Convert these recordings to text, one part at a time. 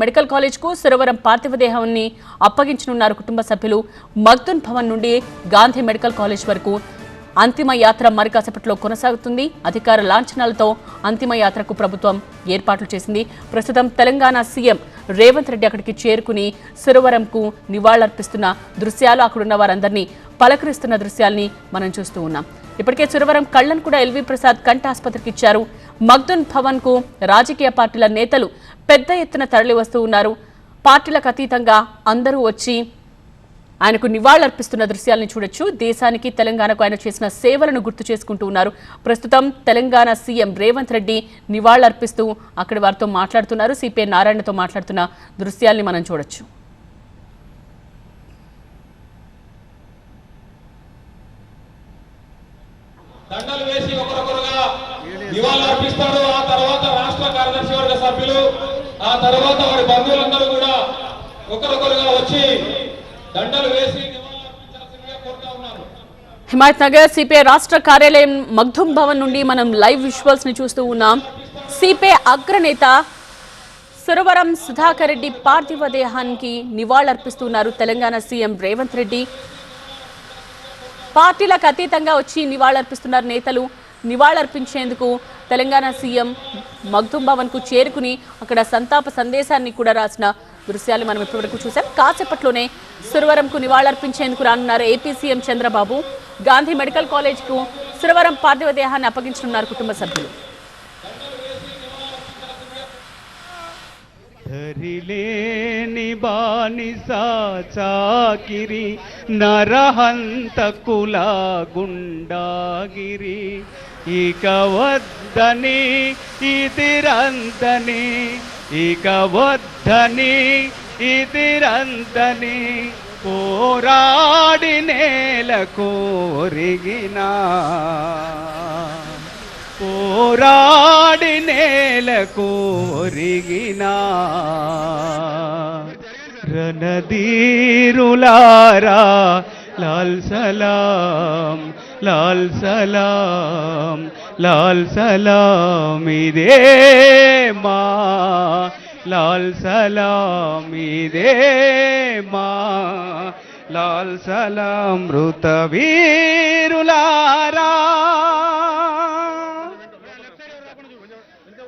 Medical కాలేజ్కు సురవరం పార్థివదేహాన్ని అప్పగించనున్నారు కుటుంబ సభ్యులు. మగ్దున్ భవన్ నుండి గాంధీ మెడికల్ కాలేజ్ వరకు అంతిమ యాత్ర మరికాసేపట్లో కొనసాగుతుంది. అధికార లాంఛనాలతో అంతిమ యాత్రకు ప్రభుత్వం ఏర్పాట్లు చేసింది. ప్రస్తుతం తెలంగాణ సీఎం రేవంత్ రెడ్డి అక్కడికి చేరుకుని సురవరంకు నివాళులర్పిస్తున్న దృశ్యాలు అక్కడున్న వారందరినీ పలకరిస్తున్న దృశ్యాల్ని మనం చూస్తూ ఉన్నాం. ఇప్పటికే సురవరం కళ్ళను కూడా ఎల్వి ప్రసాద్ కంట ఆసుపత్రికి ఇచ్చారు. మగ్దున్ భవన్కు రాజకీయ పార్టీల నేతలు పెద్ద ఎత్తున తరలి వస్తూ ఉన్నారు. పార్టీలకు అతీతంగా అందరూ వచ్చి ఆయనకు నివాళులర్పిస్తున్న దృశ్యాలను చూడొచ్చు. దేశానికి తెలంగాణకు ఆయన చేసిన సేవలను గుర్తు చేసుకుంటూ ఉన్నారు. ప్రస్తుతం తెలంగాణ సీఎం రేవంత్ రెడ్డి నివాళులర్పిస్తూ అక్కడి వారితో మాట్లాడుతున్నారు. సిపిఐ నారాయణతో మాట్లాడుతున్న దృశ్యాల్ని మనం చూడొచ్చు. దండలు వేసి ఒకరొకరుగా నివాళులు అర్పిస్తాడు ఆ తర్వాత రాష్ట్ర కార్యదర్శి వర్గ సభ్యులు ఆ తర్వాత వారి బంధువులందరూ కూడా ఒకరొకరుగా వచ్చి దండలు వేసి హిమాయత్ నగర్ సిపిఐ రాష్ట్ర కార్యాలయం మగ్ధుమ్ భవన్ నుండి మనం లైవ్ విజువల్స్ని చూస్తూ ఉన్నాం. సిపిఐ అగ్రనేత సురవరం సుధాకర్ రెడ్డి పార్థివ దేహానికి నివాళులర్పిస్తున్నారు తెలంగాణ సీఎం రేవంత్ రెడ్డి. పార్టీలకు అతీతంగా వచ్చి నివాళులర్పిస్తున్నారు నేతలు. నివాళులర్పించేందుకు తెలంగాణ సీఎం మగ్దుం భవన్కు చేరుకుని అక్కడ సంతాప సందేశాన్ని కూడా రాసిన దృశ్యాలు మనం ఇప్పటివరకు చూసాం కాసేపట్లోనే సురవరంకు నివాళులర్పించేందుకు రానున్నారు AP CM Chandrababu. Gandhi medical కాలేజ్కు Suravaram పార్థివ దేహాన్ని అప్పగించనున్నారు కుటుంబ సభ్యులు. ధరిలేని బానిస చాకిరి నరహంత కుల గుండాగిరి. ఇక వద్దని ఇదిరందని ఇక వద్దని ఇదిరందని పోరాడి నేల కోరిగిన. పోరాడి నేల కోరిగిన. రణధీరులారా లాల్ సలాం. లాల్ సలాం లాల్ సలాం ఇదే మా లాల్ సలాం ఇదే మా లాల్ సలాం మృత వీరులారా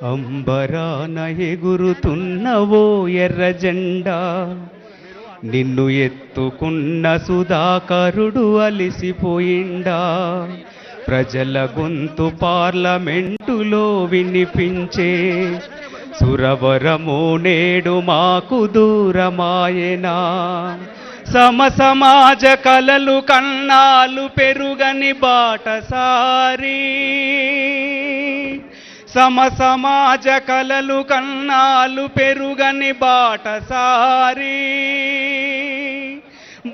అంబరాన ఎగురుతున్నవో ఎర్ర జెండా నిన్ను ఎత్తుకున్న సుధాకరుడు అలిసిపోయిండా. ప్రజల గొంతు పార్లమెంటులో వినిపించే సురవరము నేడు మాకు దూరమాయనా. సమ సమాజ కలలు కన్నాలు పెరుగని బాటసారి. సమ సమాజ కలలు కన్నాలు పెరుగని బాటసారీ.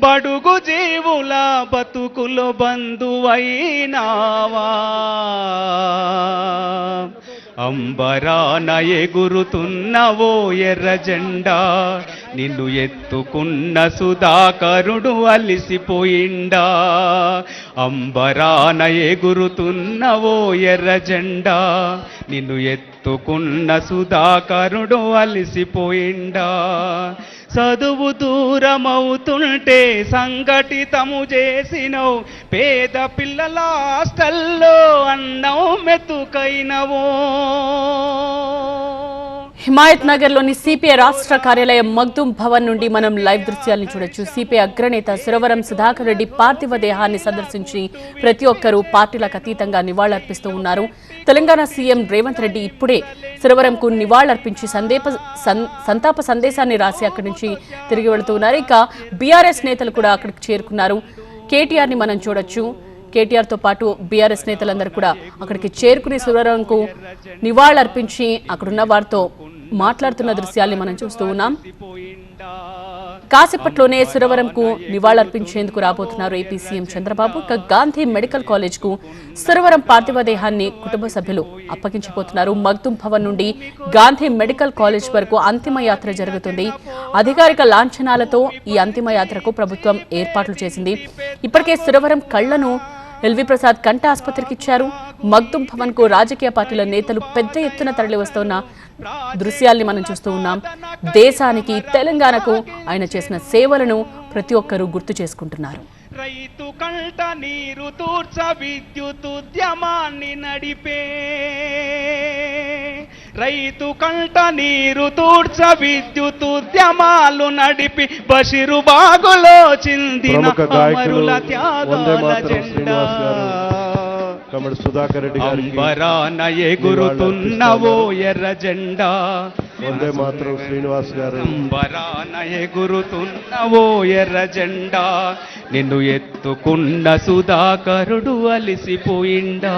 బడుగు జీవుల బతుకులు బంధువైనావా. అంబరాన ఎగురుతున్నవో ఎర్ర జెండా నిన్ను ఎత్తుకున్న సుధాకరుడు అలిసిపోయిండా. అంబరాన ఎగురుతున్నవో ఎర్ర జెండా నిన్ను ఎత్తుకున్న సుధాకరుడు అలిసిపోయిండా. చదువు దూరమవుతుంటే సంఘటితము చేసినవు పేద పిల్లల హాస్టల్లో అన్న మెతుకైనవో. హిమాయత్ నగర్లోని సిపిఐ రాష్ట్ర కార్యాలయం మగ్దుమ్ భవన్ నుండి మనం లైవ్ దృశ్యాలను చూడొచ్చు. సిపిఐ అగ్రనేత సురవరం సుధాకర్ రెడ్డి పార్థివ దేహాన్ని సందర్శించి ప్రతి ఒక్కరూ పార్టీలకు అతీతంగా నివాళులర్పిస్తూ ఉన్నారు. తెలంగాణ సీఎం రేవంత్ రెడ్డి ఇప్పుడే సురవరంకు నివాళులర్పించి సందేప సంతాప సందేశాన్ని రాసి అక్కడి నుంచి తిరిగి వెళుతూ ఉన్నారు. ఇక బీఆర్ఎస్ నేతలు కూడా అక్కడికి చేరుకున్నారు. కేటీఆర్ని మనం చూడొచ్చు. కేటీఆర్తో పాటు బీఆర్ఎస్ నేతలందరూ కూడా అక్కడికి చేరుకుని సురవరంకు నివాళులర్పించి అక్కడున్న వారితో మాట్లాడుతున్న దృశ్యాల్ని మనం చూస్తూ ఉన్నాం. కాసేపట్లోనే సురవరంకు నివాళులర్పించేందుకు రాబోతున్నారు ఏపీ సీఎం చంద్రబాబు. ఇక గాంధీ మెడికల్ కాలేజ్కు సురవరం పార్థివ దేహాన్ని కుటుంబ సభ్యులు అప్పగించబోతున్నారు. మగ్దుం భవన్ నుండి గాంధీ మెడికల్ కాలేజ్ వరకు అంతిమ యాత్ర జరుగుతుంది. అధికారిక లాంఛనాలతో ఈ అంతిమ యాత్రకు ప్రభుత్వం ఏర్పాట్లు చేసింది. ఇప్పటికే సురవరం కళ్ళను ఎల్వి ప్రసాద్ కంట ఆసుపత్రికి ఇచ్చారు. మగ్దుం భవన్కు రాజకీయ పార్టీల నేతలు పెద్ద ఎత్తున తరలి వస్తున్న దృశ్యాల్ని మనం చూస్తూ ఉన్నాం. దేశానికి తెలంగాణకు ఆయన చేసిన సేవలను ప్రతి ఒక్కరూ గుర్తు చేసుకుంటున్నారు. రైతు కంట నీరు తూర్చ విద్యుత్ ఉద్యమాన్ని నడిపే రైతు కంట నీరు తూర్చ విద్యుత్ ఉద్యమాలు నడిపి బషిరు బాగులో చిందిన అమరుల త్యాగాల జెండా. సుధాకర్ రెడ్డి అంబరాన ఎగురుతున్నవో ఎర్ర జెండా. వందే మాత్రం శ్రీనివాస్ గారు. అంబరాన ఎగురుతున్నవో ఎర్ర జెండా. నిన్ను ఎత్తుకున్న సుధాకరుడు అలిసిపోయిండా.